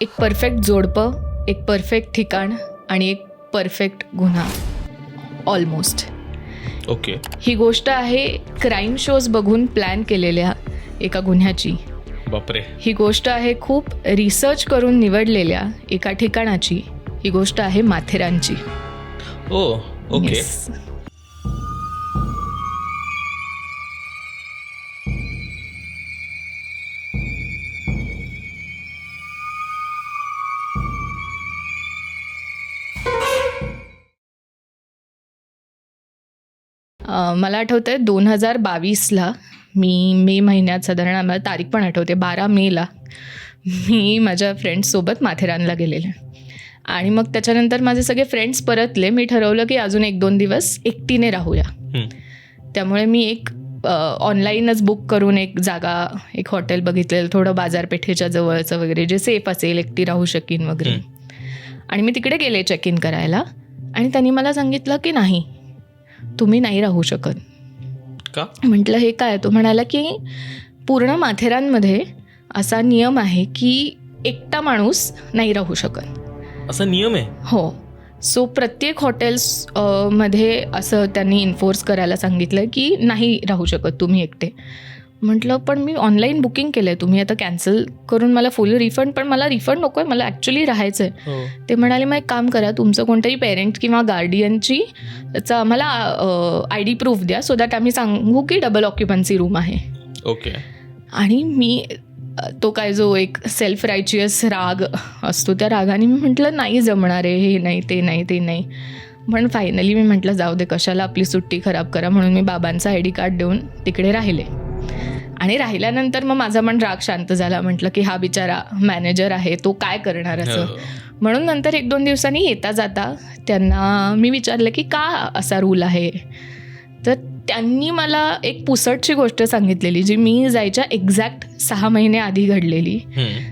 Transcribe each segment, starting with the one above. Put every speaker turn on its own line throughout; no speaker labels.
एक परफेक्ट जोडपं एक परफेक्ट ठिकाण आणि एक परफेक्ट गुन्हा. ऑलमोस्ट
ओके
ही गोष्ट आहे क्राईम शोज बघून प्लॅन केलेल्या एका गुन्ह्याची.
बापरे.
ही गोष्ट आहे खूप रिसर्च करून निवडलेल्या एका ठिकाणाची. ही गोष्ट आहे माथेरानची.
ओ ओके
मला आठवतं आहे दोन हजार बावीसला मी मे महिन्यात साधारण आम्हाला तारीख पण आठवते बारा मेला मी माझ्या फ्रेंड्ससोबत माथेरानला गेलेले. आणि मग त्याच्यानंतर माझे सगळे फ्रेंड्स परतले. मी ठरवलं की अजून एक दोन दिवस एकटीने राहूया. त्यामुळे मी एक ऑनलाईनच बुक करून एक जागा एक हॉटेल बघितलेलं थोडं बाजारपेठेच्या जवळचं वगैरे जे सेफ असेल एकटी राहू शकीन वगैरे. आणि मी तिकडे गेले चेक इन करायला. आणि त्यांनी मला सांगितलं की नाही तुम्ही नाही राहू शकत.
का?
म्हटलं हे काय? तो म्हणाला की पूर्ण माथेरानमध्ये असा नियम आहे की एकटा माणूस नाही राहू शकत.
असा नियम आहे?
हो. सो प्रत्येक हॉटेल्समध्ये असं त्यांनी इन्फोर्स करायला सांगितलं की नाही राहू शकत तुम्ही एकटे. म्हटलं पण मी ऑनलाईन बुकिंग केलं आहे तुम्ही आता कॅन्सल करून मला फुल रिफंड पण मला रिफंड नको आहे मला ॲक्च्युली राहायचं आहे
हो.
ते म्हणाले मग एक काम करा तुमचं कोणतरी पेरेंट किंवा गार्डियनची त्याचा आम्हाला आय डी प्रूफ द्या सो दॅट आम्ही सांगू की डबल ऑक्युपन्सी रूम आहे.
ओके
आणि मी तो काय जो एक सेल्फ रायचियस राग असतो त्या रागाने मी म्हटलं नाही जमणार आहे हे नाही ते नाही ते नाही. पण फायनली मी म्हटलं जाऊ दे कशाला आपली सुट्टी खराब करा म्हणून मी बाबांचा आय डी कार्ड देऊन तिकडे राहिले. आणि राहिल्यानंतर मग माझा पण राग शांत झाला. म्हटलं की हा बिचारा मॅनेजर आहे तो काय करणार असं?
हो.
म्हणून नंतर एक दोन दिवसांनी येता जाता त्यांना मी विचारलं की का असा रूल आहे? तर त्यांनी मला एक पुसटची गोष्ट सांगितलेली जी मी जायच्या एक्झॅक्ट सहा महिने आधी घडलेली.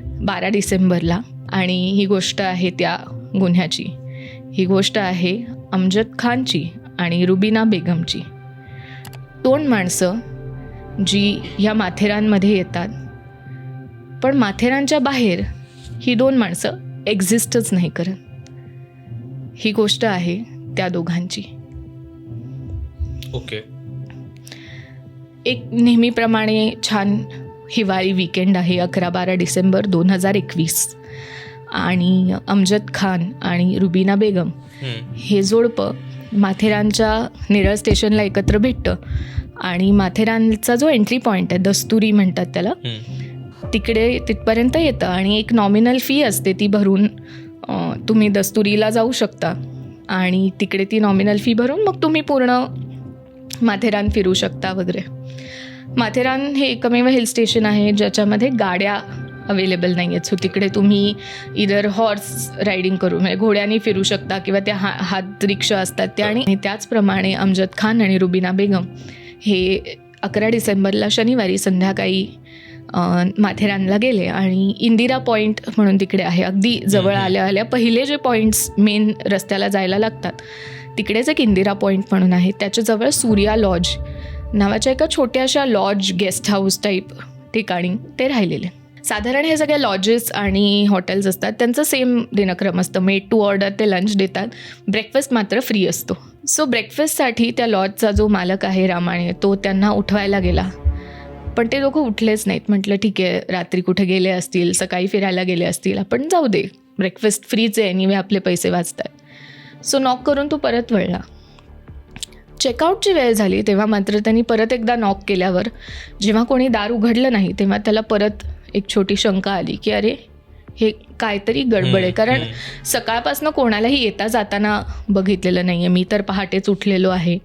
बारा डिसेंबरला. आणि ही गोष्ट आहे त्या गुन्ह्याची. ही गोष्ट आहे अमजद खानची आणि रुबीना बेगमची. दोन माणसं जी ह्या माथेरानमध्ये येतात. पण माथेरानच्या बाहेर ही दोन माणसं एक्झिस्टच नाही करत. ही गोष्ट आहे त्या दोघांची.
ओके.
एक नेहमीप्रमाणे छान हिवाळी विकेंड आहे अकरा बारा डिसेंबर दोन हजार एकवीस. आणि अमजद खान आणि रुबीना बेगम. हे जोडपं माथेरानच्या नेरळ स्टेशनला एकत्र भेटतं. आणि माथेरानचा जो एंट्री पॉईंट आहे दस्तुरी म्हणतात त्याला. तिकडे तिथपर्यंत येतं. आणि एक नॉमिनल फी असते ती भरून तुम्ही दस्तुरीला जाऊ शकता. आणि तिकडे ती नॉमिनल फी भरून मग तुम्ही पूर्ण माथेरान फिरू शकता वगैरे. माथेरान हे एकमेव हिल स्टेशन आहे ज्याच्यामध्ये गाड्या अवेलेबल नाही आहेत सो तिकडे तुम्ही इधर हॉर्स रायडिंग करू म्हणजे घोड्याने फिरू शकता किंवा त्या हा हात रिक्षा असतात त्या. आणि त्याचप्रमाणे अमजद खान आणि रुबीना बेगम हे अकरा डिसेंबरला शनिवारी संध्याकाळी माथेरानला गेले आणि इंदिरा पॉईंट म्हणून तिकडे आहे. अगदी जवळ. आल्या आल्या पहिले जे पॉईंट्स मेन रस्त्याला जायला लागतात तिकडेच एक इंदिरा पॉईंट म्हणून आहे. त्याच्याजवळ सूर्या लॉज नावाच्या एका छोट्याशा लॉज गेस्ट हाऊस टाईप ठिकाणी ते राहिलेले. साधारण हे सगळे लॉजेस आणि हॉटेल्स असतात. त्यांचं सेम दिनक्रम असतं. मेड टू ऑर्डर ते लंच देतात. ब्रेकफास्ट मात्र फ्री असतो. सो ब्रेकफास्टसाठी त्या लॉजचा जो मालक आहे रामाणे तो त्यांना उठवायला गेला. पण ते दोघं उठलेच नाहीत. म्हटलं ठीक आहे रात्री कुठे गेले असतील? सकाळी फिरायला गेले असतील? आपण जाऊ दे. ब्रेकफास्ट फ्रीच आहे. आणि आपले पैसे वाचतात. सो नॉक करून तो परत वळला. चेकआउटची वेळ झाली. तेव्हा मात्र त्यांनी परत एकदा नॉक केल्यावर जेव्हा कोणी दार उघडलं नाही तेव्हा त्याला परत एक छोटी शंका आली की अरे हे काहीतरी गडबड आहे. कारण. सकाळपासून कोणालाही येता जाताना बघितलेलं नाही आहे मी तर पहाटेच उठलेलो आहे.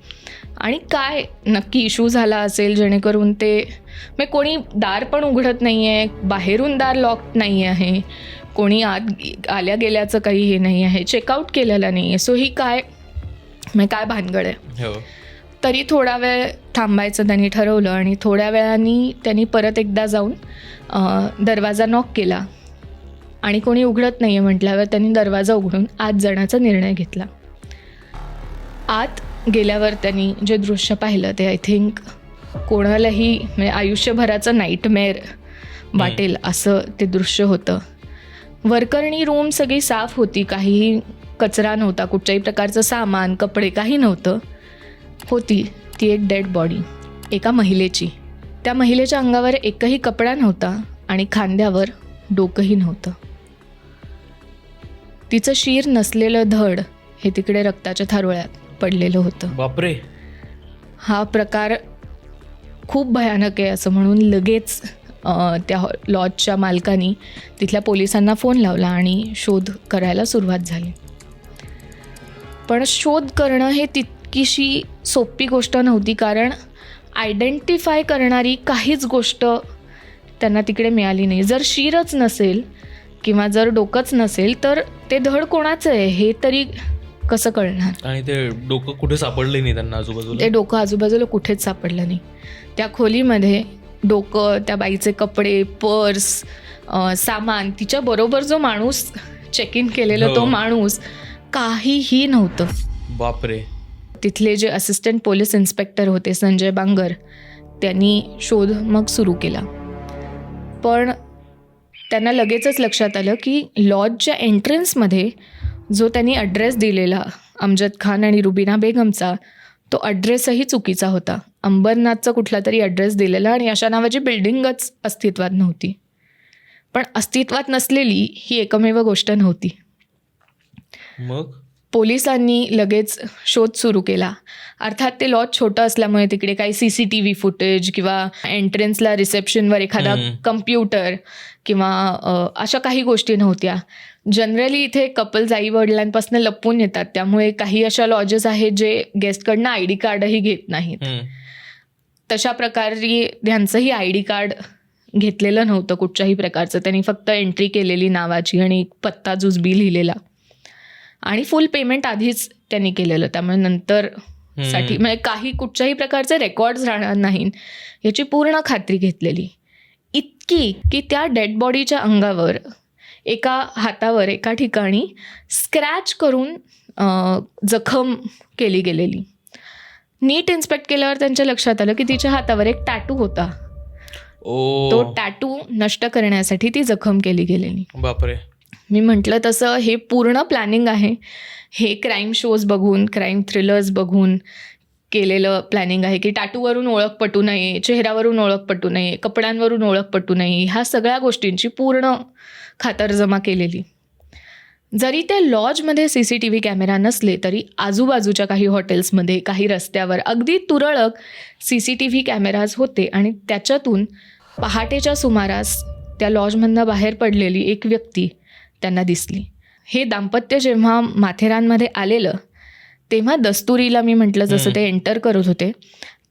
आणि काय नक्की इश्यू झाला असेल जेणेकरून ते म्हणजे कोणी दार पण उघडत नाही आहे बाहेरून दार लॉक नाही आहे. कोणी आत आल्या गेल्याचं काही हे नाही आहे चेकआउट केलेलं नाही आहे सो ही काय म्हणजे काय भानगड आहे?
हो.
तरी थोडा वेळ थांबायचं त्यांनी ठरवलं आणि थोड्या वेळाने त्यांनी परत एकदा जाऊन दरवाजा नॉक केला. आणि कोणी उघडत नाही आहे म्हटल्यावर त्यांनी दरवाजा उघडून आत जाण्याचा निर्णय घेतला. आत गेल्यावर त्यांनी जे दृश्य पाहिलं ते आय थिंक कोणालाही म्हणजे आयुष्यभराचं नाईटमेअर वाटेल असं ते दृश्य होतं. वर्करणी रूम सगळी साफ होती. काहीही कचरा नव्हता. कुठच्याही प्रकारचं सामान कपडे काही नव्हतं. होती ती एक डेड बॉडी एका महिलेची. त्या महिलेच्या अंगावर एकही कपडा नव्हता आणि खांद्यावर डोकंही नव्हतं. तिचं शिर नसलेलं धड हे तिकडे रक्ताच्या थारोळ्यात पडलेलं होतं.
बापरे.
हा प्रकार खूप भयानक आहे असं म्हणून लगेच त्या लॉजच्या मालकानी तिथल्या पोलिसांना फोन लावला आणि शोध करायला सुरुवात झाली. पण शोध करणं हे तितकीशी सोपी गोष्ट नव्हती कारण आयडेंटिफाय करणारी काहीच गोष्ट त्यांना तिकडे मिळाली नाही. जर शिरच नसेल किंवा जर डोकंच नसेल तर ते धड कोणाचं आहे हे तरी कसं कळणार?
आणि ते डोकं कुठे सापडले नाही त्यांना आजूबाजूला?
ते डोकं आजूबाजूला कुठेच सापडलं नाही. त्या खोलीमध्ये डोकं त्या बाईचे कपडे पर्स अं, सामान तिच्याबरोबर जो माणूस चेक इन केलेला तो
हो.
माणूस काहीही नव्हतं.
बापरे.
तिथले जे असिस्टंट पोलीस इन्स्पेक्टर होते संजय बांगर त्यांनी शोध मग सुरू केला. पण त्यांना लगेचच लक्षात आलं की लॉजच्या एंट्रन्समध्ये जो त्यांनी ॲड्रेस दिलेला अमजद खान आणि रुबिना बेगमचा तो अड्रेसही चुकीचा होता. अंबरनाथचा कुठला तरी ॲड्रेस दिलेला आणि अशा नावाची बिल्डिंगच अस्तित्वात नव्हती. पण अस्तित्वात नसलेली ही एकमेव गोष्ट नव्हती.
मग?
पोलिसांनी लगेच शोध सुरू केला. अर्थात ते लॉज छोटं असल्यामुळे तिकडे काही C C T V footage किंवा एंट्रन्सला रिसेप्शनवर एखादा. कम्प्युटर किंवा अशा काही गोष्टी नव्हत्या. जनरली इथे कपल्स आई वडिलांपासून लपून येतात. त्यामुळे काही अशा लॉजेस आहेत जे गेस्टकडनं आय डी कार्डही घेत नाहीत. तशा प्रकारे त्यांचंही आय डी कार्ड घेतलेलं नव्हतं कुठच्याही प्रकारचं. त्यांनी फक्त एंट्री केलेली नावाची आणि एक पत्ता जुजबी लिहिलेला. आणि फुल पेमेंट आधीच त्यांनी केलेलं. त्यामुळे नंतर. साठी म्हणजे काही कुठच्याही प्रकारचे रेकॉर्ड्स राहणार नाहीत. याची पूर्ण खात्री घेतलेली. इतकी की त्या डेड बॉडीच्या अंगावर एका हातावर एका ठिकाणी स्क्रॅच करून जखम केली गेलेली. नीट इन्स्पेक्ट केल्यावर त्यांच्या लक्षात आलं की तिच्या हातावर एक टॅटू होता.
ओ.
तो टॅटू नष्ट करण्यासाठी ती जखम केली गेलेली.
बापरे.
मी म्हटलं तसं हे पूर्ण प्लॅनिंग आहे. हे क्राईम शोज बघून क्राईम थ्रिलर्स बघून केलेलं प्लॅनिंग आहे की टाटूवरून ओळख पटू नये चेहऱ्यावरून ओळख पटू नये कपड्यांवरून ओळख पटू नये ह्या सगळ्या गोष्टींची पूर्ण खातरजमा केलेली. जरी त्या लॉजमध्ये C C T V camera नसले तरी आजूबाजूच्या काही हॉटेल्समध्ये काही रस्त्यावर अगदी तुरळक C C T V cameras होते आणि त्याच्यातून पहाटेच्या सुमारास त्या लॉजमधनं बाहेर पडलेली एक व्यक्ती त्यांना दिसली. हे दाम्पत्य जेव्हा माथेरानमध्ये आलेलं तेव्हा दस्तुरीला मी म्हटलं जसं ते एंटर करत होते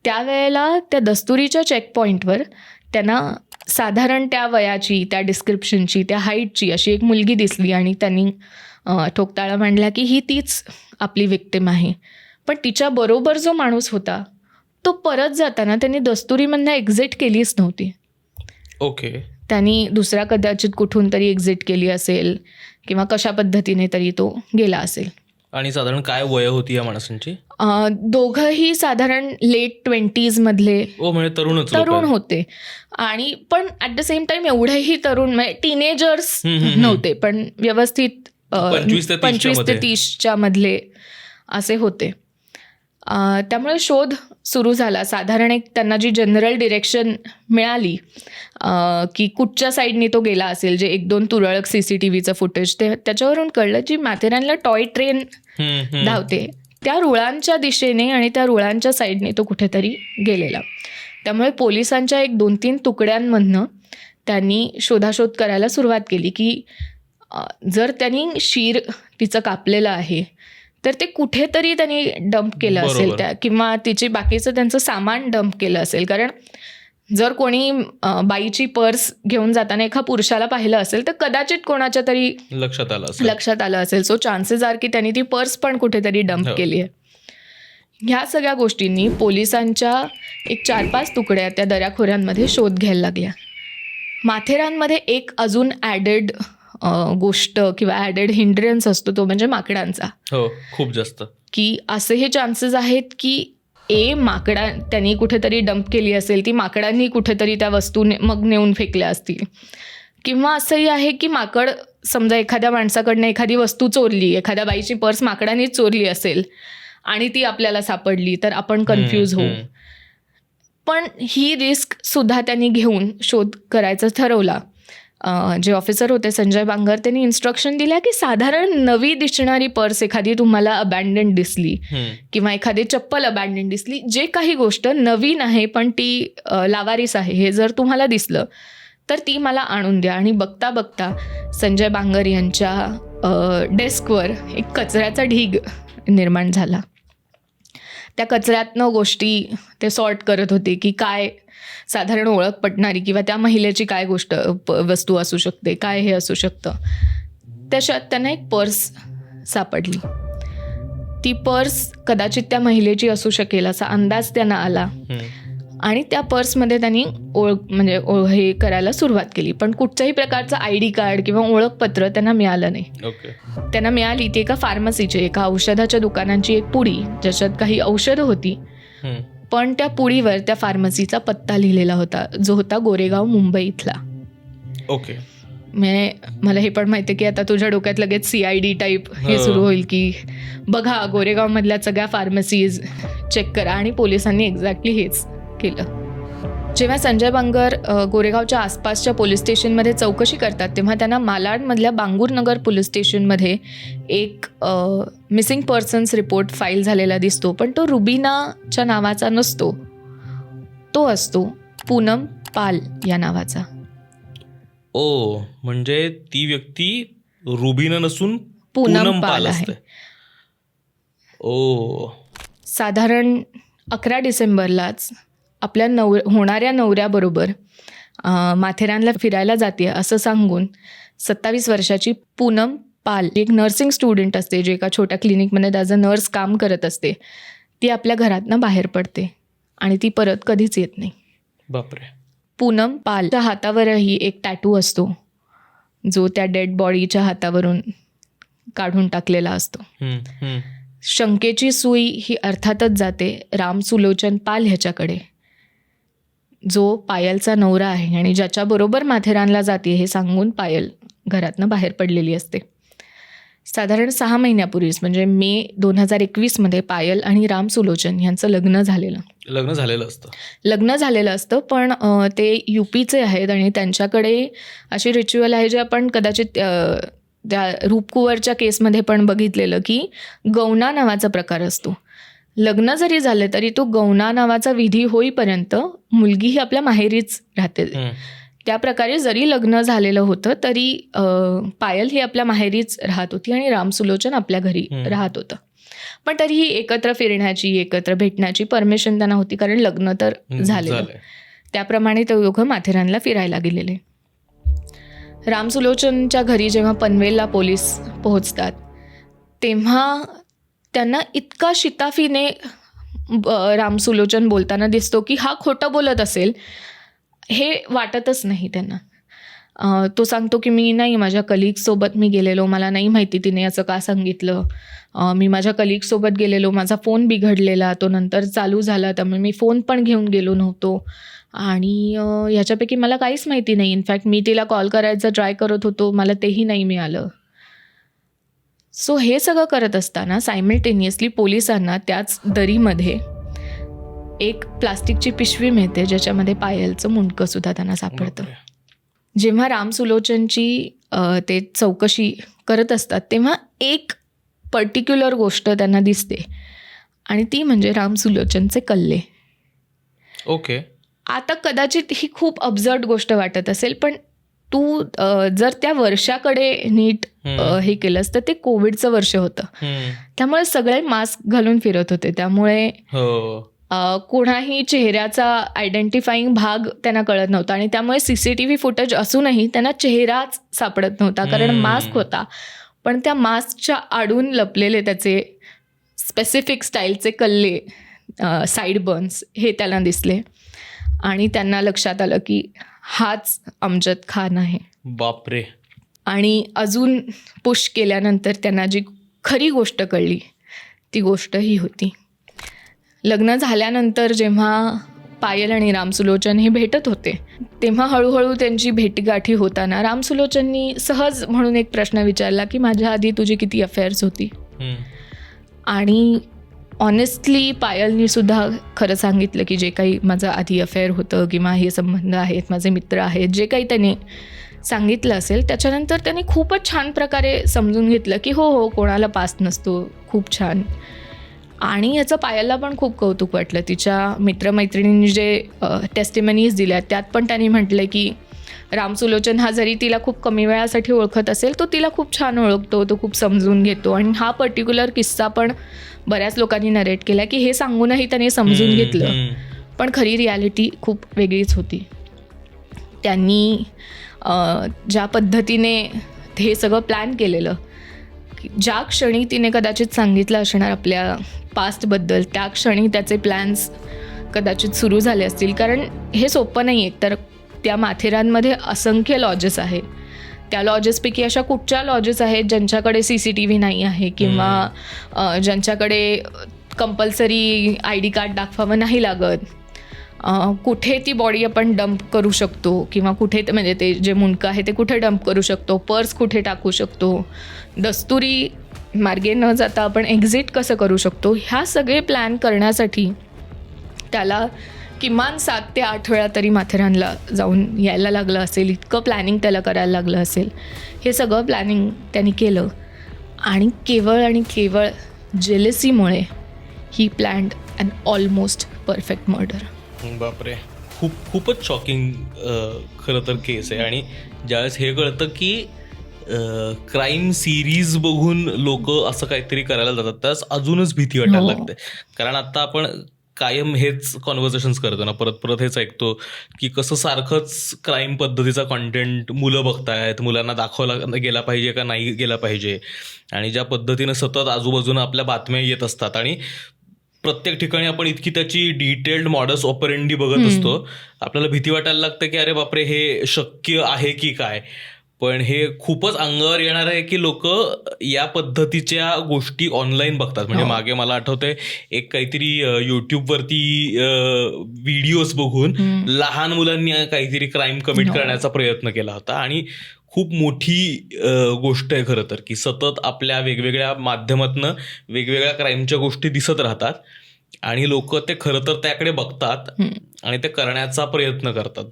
त्यावेळेला त्या दस्तुरीच्या चेकपॉईंटवर त्यांना साधारण त्या वयाची त्या डिस्क्रिप्शनची त्या हाईटची अशी एक मुलगी दिसली आणि त्यांनी ठोकताळा मांडला की ही तीच आपली विक्टिम आहे. पण तिच्याबरोबर जो माणूस होता तो परत जाताना त्यांनी दस्तुरीमधनं एक्झिट केलीच नव्हती.
ओके
त्यांनी दुसऱ्या कदाचित कुठून तरी एक्झिट केली असेल किंवा कशा पद्धतीने तरी तो गेला असेल
आणि साधारण काय वय होती या माणसांची
दोघंही साधारण लेट ट्वेंटीजमधले
ओ म्हणजे तरुणच लोकं
तरुण
आहेत.
होते आणि पण ॲट द सेम टाइम एवढेही तरुण म्हणजे टीनेजर्स. नव्हते पण व्यवस्थित अं,
25 ते 30 च्या
पंचवीस ते. तीसच्या मधले असे होते त्यामुळे शोध सुरू झाला साधारण एक त्यांना जी जनरल डिरेक्शन मिळाली की कुठच्या साईडनी तो गेला असेल जे एक दोन तुरळक सी सी टी व्हीचं फुटेज ते त्याच्यावरून कळलं जी माथेरानला टॉय ट्रेन. धावते त्या रुळांच्या दिशेने आणि त्या रुळांच्या साईडने तो कुठेतरी गेलेला त्यामुळे पोलिसांच्या एक दोन तीन तुकड्यांमधनं त्यांनी शोधाशोध करायला सुरुवात केली की जर त्यांनी शिर तिचं कापलेलं आहे तर ते कुठेतरी त्यांनी डंप केलं असेल. त्या किंवा तिचे बाकीचं त्यांचं सामान डंप केलं असेल कारण जर कोणी बाईची पर्स घेऊन जाताना एका पुरुषाला पाहिलं असेल तर कदाचित कोणाच्या तरी
लक्षात आलं असं
लक्षात आलं असेल. सो चान्सेस आर की त्यांनी ती पर्स पण कुठेतरी डंप
हो.
केली आहे. ह्या सगळ्या गोष्टींनी पोलिसांच्या एक चार पाच तुकड्या त्या दऱ्याखोऱ्यांमध्ये शोध घ्यायला लागल्या. माथेरानमध्ये एक अजून ॲडेड गोष्ट किंवा ॲडेड हिंड्रन्स असतो तो म्हणजे माकडांचा.
हो खूप जास्त.
की असेही चान्सेस आहेत की ए माकडा त्यांनी कुठेतरी डंप केली असेल ती माकडांनी कुठेतरी त्या वस्तू ने- मग नेऊन फेकल्या असतील. किंवा असंही आहे की माकड समजा एखाद्या माणसाकडनं एखादी वस्तू चोरली एखाद्या बाईची पर्स माकडानेच चोरली असेल आणि ती आपल्याला सापडली तर आपण कन्फ्यूज होऊ. पण ही रिस्क सुद्धा त्यांनी घेऊन शोध करायचा ठरवला. जे ऑफिसर होते संजय बांगर त्यांनी इन्स्ट्रक्शन दिल्या की साधारण नवी दिसणारी पर्स एखादी तुम्हाला अबॅन्डन दिसली. किंवा एखादी चप्पल अबॅन्डन दिसली जे काही गोष्ट नवीन आहे पण ती लावारीस आहे हे जर तुम्हाला दिसलं तर ती मला आणून द्या आणि बघता बघता संजय बांगर यांच्या डेस्कवर एक कचऱ्याचा ढीग निर्माण झाला त्या कचऱ्यातनं गोष्टी ते सॉर्ट करत होते की काय साधारण ओळख पटणारी किंवा त्या महिलेची काय गोष्ट वस्तू असू शकते काय हे असू शकतं. त्याच्यात त्यांना एक पर्स सापडली. ती पर्स कदाचित त्या महिलेची असू शकेल असा अंदाज त्यांना आला. आणि त्या पर्समध्ये त्यांनी ओळख म्हणजे हे करायला सुरुवात केली. पण कुठच्याही प्रकारचं आय डी कार्ड किंवा ओळखपत्र त्यांना मिळालं नाही.
ओके.
त्यांना मिळाली ती एका फार्मसीची एका औषधाच्या दुकानांची एक पुडी ज्याच्यात काही औषधं होती. पण त्या पुडीवर त्या फार्मसीचा पत्ता लिहिलेला होता जो होता गोरेगाव मुंबई इथला.
ओके.
म्हणजे मला हे पण माहिती की आता तुझ्या डोक्यात लगेच सी आय डी टाईप हे
हो.
सुरू होईल की बघा गोरेगावमधल्या सगळ्या फार्मसीज चेक करा आणि पोलिसांनी एक्झॅक्टली हेच केलं. जेव्हा संजय बांगर गोरेगावच्या आसपासच्या पोलीस स्टेशनमध्ये चौकशी करतात तेव्हा त्यांना मालाडमधल्या बांगूरनगर पोलीस स्टेशनमध्ये एक मिसिंग पर्सन्स रिपोर्ट फाईल झालेला दिसतो. पण तो रुबीनाच्या नावाचा नसतो. तो असतो पूनम पाल या नावाचा.
ओ म्हणजे ती व्यक्ती रुबीना नसून
पूनम
पूनम
पाल आहे.
ओ.
साधारण अकरा डिसेंबरलाच आपल्या नव होणाऱ्या नवऱ्याबरोबर माथेरानला फिरायला जाते असं सांगून सत्तावीस वर्षाची पूनम पाल एक नर्सिंग स्टुडंट असते जे एका छोट्या क्लिनिकमध्ये ॲज अ नर्स काम करत असते ती आपल्या घरातनं बाहेर पडते आणि ती परत कधीच येत नाही.
बापरे.
पूनम पालच्या हातावरही एक टॅटू असतो जो त्या डेड बॉडीच्या हातावरून काढून टाकलेला असतो. शंकेची सुई ही अर्थातच जाते राम सुलोचन पाल ह्याच्याकडे. जो पायलचा नवरा आहे आणि ज्याच्याबरोबर माथेरानला जाते हे सांगून पायल घरातनं बाहेर पडलेली असते. साधारण सहा महिन्यापूर्वीच म्हणजे मे दोन हजार एकवीसमध्ये पायल आणि राम सुलोचन यांचं लग्न झालेलं.
लग्न झालेलं असतं.
लग्न झालेलं असतं पण ते यू पीचे आहेत आणि त्यांच्याकडे अशी रिच्युअल आहे जे आपण कदाचित त्या रूपकुवरच्या केसमध्ये पण बघितलेलं की गौना नावाचा प्रकार असतो. लग्न जरी झालं तरी तो गौना नावाचा विधी होईपर्यंत मुलगी ही आपल्या माहेरीच राहते. त्या प्रकारे जरी लग्न झालेलं होतं तरी पायल ही आपल्या माहेरीच राहत होती आणि रामसुलोचन आपल्या घरी. राहत होतं पण तरीही एकत्र फिरण्याची एकत्र भेटण्याची परमिशन त्यांना होती कारण लग्न तर झालेलं. त्याप्रमाणे ते दोघं माथेरानला फिरायला गेलेले रामसुलोचनच्या घरी जेव्हा पनवेलला पोलीस पोहोचतात तेव्हा त्यांना इतका शिताफीने ब- रामसुलोचन बोलताना दिसतो की हा खोटं बोलत असेल हे वाटतच नाही त्यांना. तो सांगतो की मी नाही माझ्या कलिगसोबत मी गेलेलो मला नाही माहिती तिने असं का सांगितलं. मी माझ्या कलिगसोबत गेलेलो माझा फोन बिघडलेला तो नंतर चालू झाला त्यामुळे मी फोन पण घेऊन गेलो नव्हतो. आणि ह्याच्यापैकी मला काहीच माहिती नाही. इनफॅक्ट मी तिला कॉल करायचा ट्राय करत होतो मला तेही नाही मिळालं. सो हे सगळं करत असताना सायमल्टेनियसली पोलिसांना त्याच दरीमध्ये एक प्लास्टिकची पिशवी मिळते ज्याच्यामध्ये पायलचं मुंडकं सुद्धा त्यांना सापडतं. जेव्हा राम सुलोचनची ते चौकशी करत असतात तेव्हा एक पर्टिक्युलर गोष्ट त्यांना दिसते आणि ती म्हणजे राम सुलोचनचे कल्ले.
ओके.
आता कदाचित ही खूप अब्झर्ड गोष्ट वाटत असेल पण तू जर त्या वर्षाकडे नीट. हे केलंस तर ते कोविडचं वर्ष होतं. त्यामुळे सगळे मास्क घालून फिरत होते त्यामुळे
हो
कोणाही चेहऱ्याचा आयडेंटिफाईंग भाग त्यांना कळत नव्हता आणि त्यामुळे C C T V footage असूनही त्यांना चेहराच सापडत नव्हता कारण. मास्क होता पण त्या मास्कच्या आडून लपलेले त्याचे स्पेसिफिक स्टाईलचे कल्ले साईड बर्न्स हे त्यांना दिसले आणि त्यांना लक्षात आलं की हाच अमजद खान आहे.
बापरे.
आणि अजून पुश केल्यानंतर त्यांना जी खरी गोष्ट कळली ती गोष्ट ही होती. लग्न झाल्यानंतर जेव्हा पायल आणि रामसुलोचन हे भेटत होते तेव्हा हळूहळू त्यांची भेटगाठी होताना रामसुलोचननी सहज म्हणून एक प्रश्न विचारला की माझ्या आधी तुझी किती अफेअर्स होती. आणि ऑनेस्टली पायलनीसुद्धा खरं सांगितलं की जे काही माझं आधी अफेअर होतं किंवा हे संबंध आहेत माझे मित्र आहेत जे काही त्यांनी सांगितलं असेल त्याच्यानंतर त्यांनी खूपच छान प्रकारे समजून घेतलं की हो हो कोणाला पास नसतो खूप छान. आणि याचं पायलला पण खूप कौतुक वाटलं. तिच्या मित्रमैत्रिणींनी जे टेस्टिमनीज दिल्या त्यात पण त्यांनी म्हटलं की रामसुलोचन हा जरी तिला खूप कमी वेळासाठी ओळखत असेल तो तिला खूप छान ओळखतो तो खूप समजून घेतो. आणि हा पर्टिक्युलर किस्सा पण बऱ्याच लोकांनी नरेट केला की हे सांगूनही त्याने समजून घेतलं. पण खरी रियालिटी खूप वेगळीच होती. त्यांनी ज्या पद्धतीने हे सगळं प्लॅन केलेलं ज्या क्षणी तिने कदाचित सांगितलं असणार आपल्या पास्टबद्दल त्या क्षणी त्याचे प्लॅन्स कदाचित सुरू झाले असतील. कारण हे सोपं नाही आहे तर त्या माथेरानमध्ये असंख्य लॉजेस आहेत त्या लॉजेसपैकी अशा कुठच्या लॉजेस आहेत ज्यांच्याकडे सी सी टी व्ही नाही आहे किंवा ज्यांच्याकडे कंपल्सरी आय डी कार्ड दाखवावं नाही लागत? कुठे ती बॉडी आपण डंप करू शकतो? किंवा कुठे ते- म्हणजे ते जे मुंडकं आहे ते कुठे डंप करू शकतो? पर्स कुठे टाकू शकतो? दस्तुरी मार्गे न जाता आपण एक्झिट कसं करू शकतो? ह्या सगळे प्लॅन करण्यासाठी त्याला किमान सात ते आठ वेळा तरी माथेरानला जाऊन यायला लागलं असेल इतकं प्लॅनिंग त्याला करायला लागलं असेल. हे सगळं प्लॅनिंग त्यांनी केलं. आणि केवळ आणि केवळ जेलेसीमुळे ही planned and almost perfect murder
बापरे. खूप खूपच शॉकिंग खरं तर केस आहे. आणि ज्यावेळेस हे कळतं की क्राईम सिरीज बघून लोक असं काहीतरी करायला जातात त्यास अजूनच भीती वाटायला
हो.
लागते. कारण आता आपण कायम हेच कॉन्व्हर्सेशन्स करतो ना. परत परत हेच ऐकतो की कसं सारखंच क्राईम पद्धतीचा कॉन्टेंट मुलं बघतायत मुलांना दाखवला गेला पाहिजे का नाही गेला पाहिजे. आणि ज्या पद्धतीनं सतत आजूबाजूनं आपल्या बातम्या येत असतात आणि प्रत्येक ठिकाणी आपण इतकी त्याची डिटेल्ड मॉडर्स ऑपरेंडी बघत असतो. आपल्याला भीती वाटायला लागते की अरे बापरे हे शक्य आहे की काय? पण हे खूपच अंगावर येणार आहे की लोक या पद्धतीच्या गोष्टी ऑनलाईन बघतात म्हणजे
हो.
मागे मला आठवतंय एक काहीतरी युट्यूबवरती व्हिडिओज बघून लहान मुलांनी काहीतरी क्राईम कमिट
हो.
करण्याचा प्रयत्न केला होता आणि खूप मोठी गोष्ट आहे खरं तर की सतत आपल्या वेगवेगळ्या माध्यमातनं वेगवेगळ्या क्राईमच्या गोष्टी दिसत राहतात आणि लोक ते खरं तर त्याकडे बघतात. आणि ते करण्याचा प्रयत्न करतात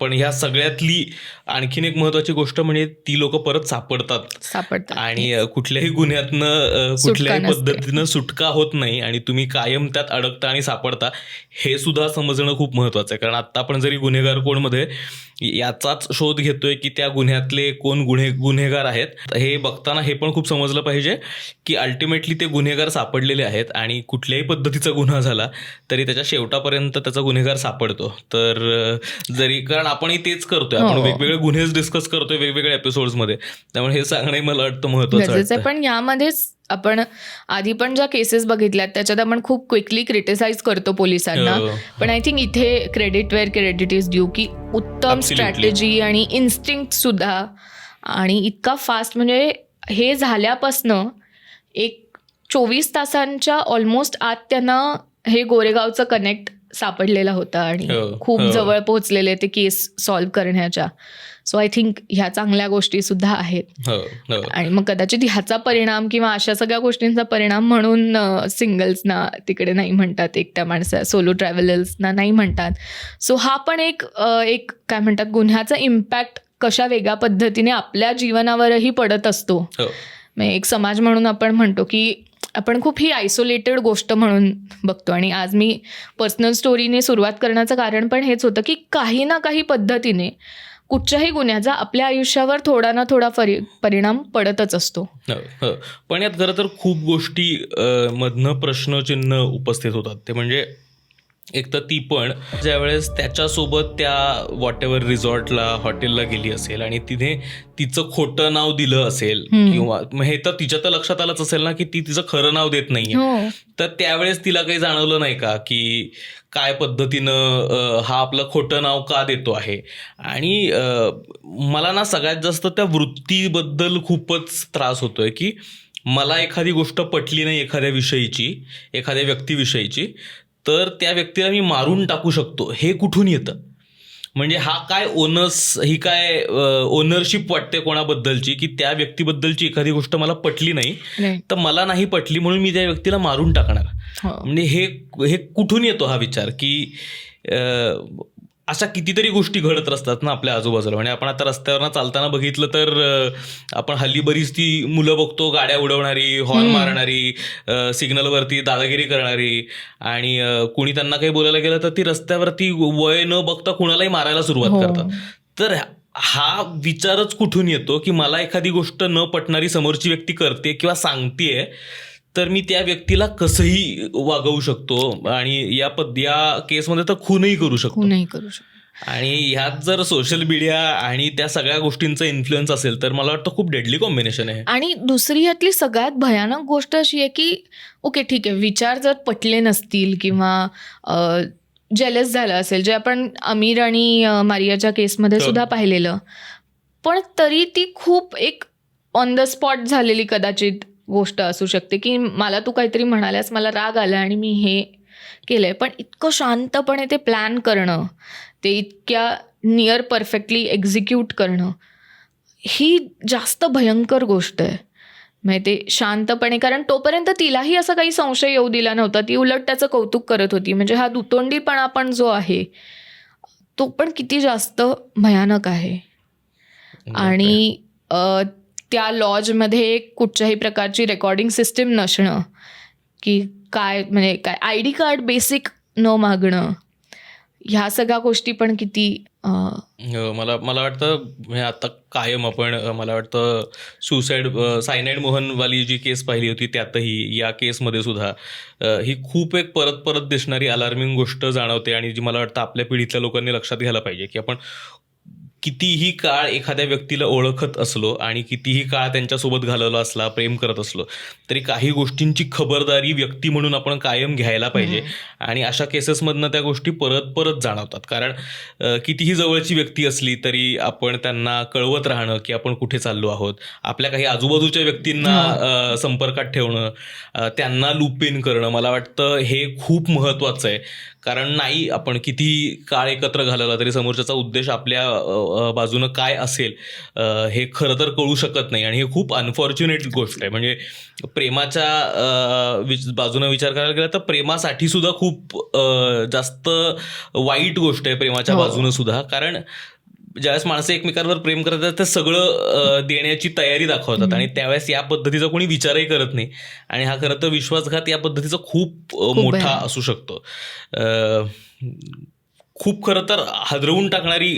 पण ह्या सगळ्यातली आणखीन एक महत्वाची गोष्ट म्हणजे ती लोक परत सापडतात.
सापडतात
आणि कुठल्याही गुन्ह्यातनं कुठल्याही. पद्धतीनं सुटका होत नाही आणि तुम्ही कायम त्यात अडकता आणि सापडता हे सुद्धा समजणं खूप महत्वाचं आहे. कारण आता आपण जरी गुन्हेगार कोणमध्ये याचाच शोध घेतोय की त्या गुन्ह्यातले कोण गुन्हे गुन्हेगार आहेत. हे बघताना हे पण खूप समजलं पाहिजे की अल्टिमेटली ते गुन्हेगार सापडलेले आहेत आणि कुठल्याही पद्धतीचा गुन्हा झाला तरी त्याच्या शेवटापर्यंत त्याचा गुन्हेगार सापडतो. तर जरी कारण आपणही तेच करतोय. आपण
हो.
वेगवेगळे गुन्हेच डिस्कस करतोय वेगवेगळ्या एपिसोड्समध्ये त्यामुळे हे सांगणं मला वाटतं महत्वाचं.
पण यामध्येच आपण आधी पण ज्या केसेस बघितल्यात त्याच्यात आपण खूप क्विकली क्रिटिसाइज करतो पोलिसांना
हो.
पण आय थिंक इथे credit where credit is due की उत्तम. स्ट्रॅटेजी आणि इन्स्टिंक्ट सुद्धा आणि इतका फास्ट म्हणजे हे झाल्यापासनं एक चोवीस तासांच्या ऑलमोस्ट आत त्यांना हे गोरेगावचं कनेक्ट सापडलेला होता आणि
हो,
खूप
हो.
जवळ पोहोचलेले ते केस सॉल्व्ह करण्याच्या. सो आय थिंक ह्या चांगल्या गोष्टी सुद्धा आहेत.
हो
आणि मग कदाचित ह्याचा परिणाम किंवा अशा सगळ्या गोष्टींचा परिणाम म्हणून सिंगल्सना तिकडे नाही म्हणतात एकट्या माणसा सोलो ट्रॅव्हलर्सना नाही म्हणतात. सो हा पण एक एक काय म्हणतात गुन्ह्याचा इम्पॅक्ट कशा वेगळ्या पद्धतीने आपल्या जीवनावरही पडत असतो. एक समाज म्हणून आपण म्हणतो की आपण खूप ही आयसोलेटेड गोष्ट म्हणून बघतो. आणि आज मी पर्सनल स्टोरीने सुरुवात करण्याचं कारण पण हेच होतं की काही ना काही पद्धतीने कुठच्याही गुन्ह्याचा आपल्या आयुष्यावर थोडा ना थोडा परि परिणाम पडतच असतो.
हो, हो. पण यात खरं तर खूप गोष्टी मधनं प्रश्नचिन्ह उपस्थित होतात. ते म्हणजे एक तर ती पण ज्यावेळेस त्याच्यासोबत त्या वॉट एव्हर रिसॉर्टला हॉटेलला गेली असेल आणि तिने तिचं खोटं नाव दिलं असेल. किंवा हे तर तिच्या तर लक्षात आलंच असेल ना की ती तिचं खरं नाव देत नाहीये.
हो.
तर त्यावेळेस तिला काही जाणवलं नाही का की काय पद्धतीनं हा आपलं खोटं नाव का देतो आहे? आणि मला ना सगळ्यात जास्त त्या वृत्तीबद्दल खूपच त्रास होतोय की मला एखादी गोष्ट पटली नाही एखाद्या विषयीची एखाद्या व्यक्तीविषयीची तर त्या व्यक्तीला मी मारून टाकू शकतो. हे कुठून येतं? म्हणजे हा काय ओनर्स ही काय ओनरशिप वाटते कोणाबद्दलची? की त्या व्यक्तीबद्दलची एखादी गोष्ट मला पटली नाही. तर मला नाही पटली म्हणून मी त्या व्यक्तीला मारून टाकणार.
हो.
म्हणजे हे हे कुठून येतो हा विचार? की अशा कितीतरी गोष्टी घडत असतात ना आपल्या आजूबाजूला म्हणजे आपण आता रस्त्यावरनं चालताना बघितलं तर आपण हल्ली बरीच ती मुलं बघतो गाड्या उडवणारी हॉर्न. मारणारी सिग्नलवरती दादागिरी करणारी आणि कुणी त्यांना काही बोलायला गेलं तर ती रस्त्यावरती वय न बघता कुणालाही मारायला सुरुवात
हो.
करतात तर हा विचारच कुठून येतो की मला एखादी गोष्ट न पटणारी समोरची व्यक्ती करते किंवा सांगतेय तर मी त्या व्यक्तीला कसंही वागवू शकतो आणि या पद या केसमध्ये तर खूनही करू शकतो.
खूनही करू शकतो.
आणि ह्यात जर सोशल मीडिया आणि त्या सगळ्या गोष्टींचा इन्फ्लुएन्स असेल तर मला वाटतं खूप डेडली कॉम्बिनेशन आहे.
आणि दुसरी यातली सगळ्यात भयानक गोष्ट अशी आहे की ओके ठीक आहे विचार जर पटले नसतील किंवा जेलस झालं असेल जे आपण आमिर आणि मारियाच्या केसमध्ये
हो.
सुद्धा पाहिलेलं पण तरी ती खूप एक ऑन द स्पॉट झालेली कदाचित गोष्ट असू शकते की मला तू काहीतरी म्हणाल्यास मला राग आला आणि मी हे केलंय. पण इतकं शांतपणे ते प्लॅन करणं ते इतक्या नियर परफेक्टली एक्झिक्यूट करणं ही जास्त भयंकर गोष्ट आहे. म्हणजे ते शांतपणे कारण तोपर्यंत तिलाही असा काही संशय येऊ दिला नव्हता. ती उलट त्याचं कौतुक करत होती. म्हणजे हा दुतोंडीपणा पण जो आहे तो पण किती जास्त भयानक आहे. आणि त्या लॉजमध्ये कुठच्याही प्रकारची रेकॉर्डिंग सिस्टीम नसणं. की काय म्हणजे काय आय डी कार्ड बेसिक न मागणं. ह्या सगळ्या गोष्टी पण किती
हो, मला मला वाटतं म्हणजे आता कायम आपण मला वाटतं सुसाईड सायनाईड मोहनवाली जी केस पाहिली होती त्यातही या केसमध्ये सुद्धा ही खूप एक परत परत दिसणारी अलार्मिंग गोष्ट जाणवते आणि जी मला वाटतं आपल्या पिढीतल्या लोकांनी लक्षात घ्यायला पाहिजे की आपण कितीही काळ एखाद्या व्यक्तीला ओळखत असलो आणि कितीही काळ त्यांच्यासोबत घालवला असला प्रेम करत असलो तरी काही गोष्टींची खबरदारी व्यक्ती म्हणून आपण कायम घ्यायला पाहिजे. आणि अशा केसेसमधनं त्या गोष्टी परत परत जाणवतात. कारण कितीही जवळची व्यक्ती असली तरी आपण त्यांना कळवत राहणं की आपण कुठे चाललो आहोत. आपल्या काही आजूबाजूच्या व्यक्तींना संपर्कात ठेवणं त्यांना लूप इन करणं मला वाटतं हे खूप महत्त्वाचं आहे. कारण नाही आपण किती काळ एकत्र घालवला तरी समोरच्याचा उद्देश आपल्या बाजूनं काय असेल हे खरं तर कळू शकत नाही. आणि हे खूप अनफॉर्च्युनेट गोष्ट आहे. म्हणजे प्रेमाच्या विच- बाजूनं विचार करायला गेला तर प्रेमासाठी सुद्धा खूप जास्त वाईट गोष्ट आहे प्रेमाच्या
हो.
बाजूनं सुद्धा. कारण ज्यावेळेस माणसं एकमेकांवर प्रेम करतात ते सगळं देण्याची तयारी दाखवतात. आणि त्यावेळेस या पद्धतीचा कोणी विचारही करत नाही. आणि हा खरं तर विश्वासघात या पद्धतीचा खूप मोठा. असू शकतो. खूप खरं तर हादरवून टाकणारी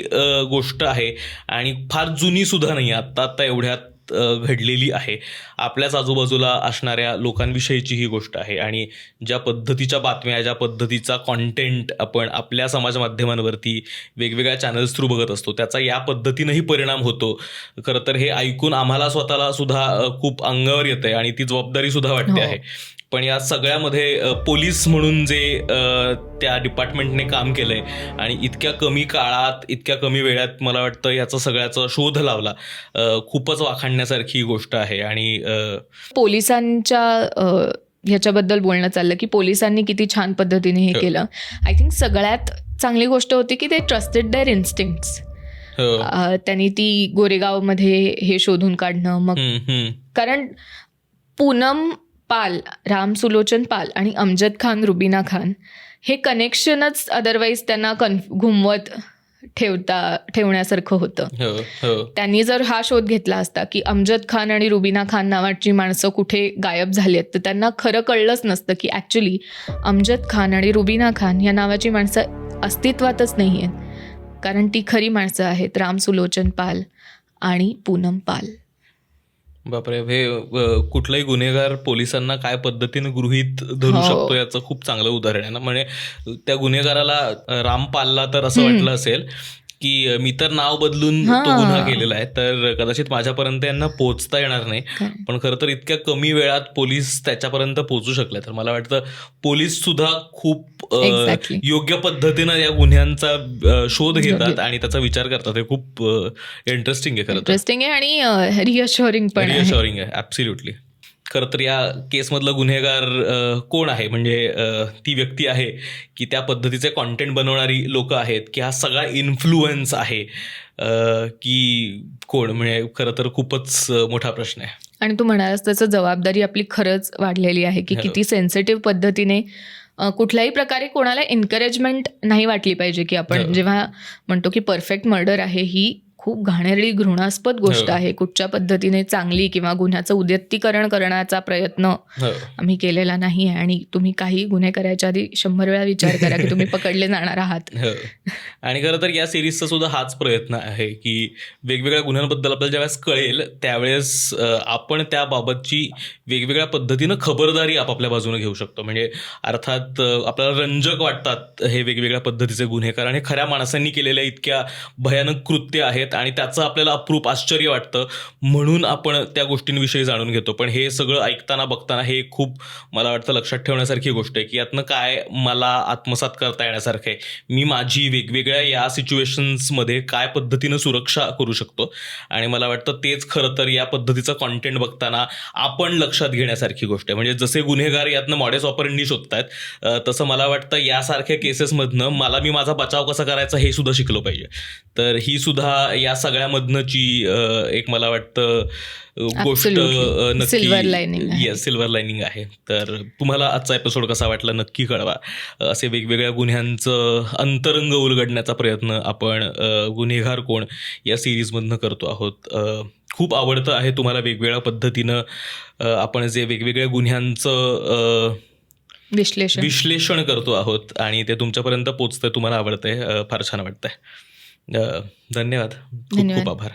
गोष्ट आहे. आणि फार जुनी सुद्धा नाही आत्ता आत्ता एवढ्यात घडलेली आहे. आपल्याच आजूबाजूला असणाऱ्या लोकांविषयीची ही गोष्ट आहे. आणि ज्या पद्धतीच्या बातम्या ज्या पद्धतीचा कॉन्टेंट आपण आपल्या समाज माध्यमांवरती वेगवेगळ्या चॅनल्स थ्रू बघत असतो त्याचा या पद्धतीनंही परिणाम होतो. खरं तर हे ऐकून आम्हाला स्वतःला सुद्धा खूप अंगावर येत आहे आणि ती जबाबदारी सुद्धा वाटते
हो.
आहे. पण या सगळ्यामध्ये पोलीस म्हणून जे त्या डिपार्टमेंटने काम केलंय आणि इतक्या कमी काळात इतक्या कमी वेळात मला वाटतं याचा सगळ्याचा शोध लावला खूपच वाखाणण्यासारखी गोष्ट आहे आणि
पोलिसांच्या ह्याच्याबद्दल बोलणं चाललं की पोलिसांनी किती छान पद्धतीने हे
हो.
केलं आय थिंक सगळ्यात चांगली गोष्ट होती की ते ट्रस्टेड देअर इन्स्टिंक्ट्स
अ,
त्यांनी ती गोरेगावमध्ये हे शोधून काढणं मग. कारण पूनम पाल राम सुलोचन पाल आणि अमजद खान रुबीना खान हे कनेक्शनच अदरवाईज त्यांना कन्फ घुमवत ठेवता ठेवण्यासारखं होतं.
हो हो.
त्यांनी जर हा शोध घेतला असता की अमजद खान आणि रुबीना खान नावाची माणसं कुठे गायब झाली आहेत तर त्यांना खरं कळलंच नसतं की ॲक्च्युली अमजद खान आणि रुबीना खान या नावाची माणसं अस्तित्वातच नाही आहेत कारण ती खरी माणसं आहेत राम सुलोचन पाल आणि पूनम पाल.
बापरे हे अ, कुठलाही गुन्हेगार पोलिसांना काय पद्धतीने गृहीत धरू
हो.
शकतो याचं खूप चांगलं उदाहरण आहे ना म्हणजे त्या गुन्हेगाराला अ, राम पालला तर असं. वाटलं असेल की मी तर नाव बदलून. तो गुन्हा केलेला आहे तर कदाचित माझ्यापर्यंत यांना पोहोचता येणार नाही. पण खरं तर इतक्या कमी वेळात पोलीस त्याच्यापर्यंत पोहोचू शकले तर मला वाटतं पोलीस सुद्धा खूप
Exactly.
योग्य पद्धतीनं या गुन्ह्यांचा शोध घेतात. आणि त्याचा विचार करतात हे खूप इंटरेस्टिंग आहे खरं
इंटरेस्टिंग आहे आणि रिअश्युरिंग पण
रिअशॉरिंग आहे ऍब्सिल्युटली खरं तर या केसमधलं गुन्हेगार कोण आहे म्हणजे ती व्यक्ती आहे की त्या पद्धतीचे कॉन्टेंट बनवणारी लोक आहेत की हा सगळा इन्फ्लुएन्स आहे की कोण म्हणजे खरं तर खूपच मोठा प्रश्न आहे
आणि तू म्हणालास त्याचं जबाबदारी आपली खरंच वाढलेली आहे की
हो.
किती सेन्सिटिव्ह पद्धतीने कुठल्याही प्रकारे कोणाला एनकरेजमेंट नाही वाटली पाहिजे की आपण
हो.
जेव्हा म्हणतो की परफेक्ट मर्डर आहे ही खूप घाणेरडी घृणास्पद गोष्ट
हो.
आहे कुठच्या पद्धतीने चांगली किंवा गुन्ह्याचं उद्यत्तीकरण करण्याचा प्रयत्न
हो.
आम्ही केलेला नाही आहे आणि तुम्ही काही गुन्हे करायच्या आधी शंभर वेळा विचार करा की तुम्ही पकडले जाणार आहात
हो. आणि खरं तर या सिरीजचा सुद्धा हाच प्रयत्न आहे की वेगवेगळ्या गुन्ह्यांबद्दल आपल्याला ज्यावेळेस कळेल त्यावेळेस आपण त्याबाबतची वेगवेगळ्या पद्धतीनं खबरदारी आपापल्या बाजूने घेऊ शकतो म्हणजे अर्थात आपल्याला रंजक वाटतात हे वेगवेगळ्या पद्धतीचे गुन्हे कारण हे खऱ्या माणसांनी केलेल्या इतक्या भयानक कृत्य आहेत आणि त्याचं आपल्याला अप्रूप आश्चर्य वाटतं. म्हणून आपण त्या गोष्टींविषयी जाणून घेतो. पण हे सगळं ऐकताना बघताना हे खूप मला वाटतं लक्षात ठेवण्यासारखी गोष्ट आहे की यातनं काय मला आत्मसात करता येण्यासारखं आहे. मी माझी वेगवेगळ्या या सिच्युएशन्समध्ये काय पद्धतीनं सुरक्षा करू शकतो? आणि मला वाटतं तेच खरं तर या पद्धतीचं कॉन्टेंट बघताना आपण लक्षात घेण्यासारखी गोष्ट आहे. म्हणजे जसे गुन्हेगार यातनं मॉडेस ऑपरेंडी शोधतायत तसं मला वाटतं यासारख्या केसेसमधनं मला मी माझा बचाव कसा करायचा हे सुद्धा शिकलो पाहिजे. तर ही सुद्धा या सगळ्यामधनंची एक मला वाटतं गोष्ट नक्की
आहे.
येस सिल्वर लाईनिंग आहे. तर तुम्हाला आजचा एपिसोड कसा वाटला नक्की कळवा. असे वेगवेगळ्या गुन्ह्यांचं अंतरंग उलगडण्याचा प्रयत्न आपण गुन्हेगार कोण या सिरीजमधनं करतो आहोत. खूप आवडतं आहे तुम्हाला वेगवेगळ्या पद्धतीनं आपण जे वेगवेगळ्या गुन्ह्यांचं
विश्लेषण.
विश्लेषण करतो आहोत आणि ते तुमच्यापर्यंत पोचतंय तुम्हाला आवडतंय फार छान वाटतंय. धन्यवाद खूप. खूप आभार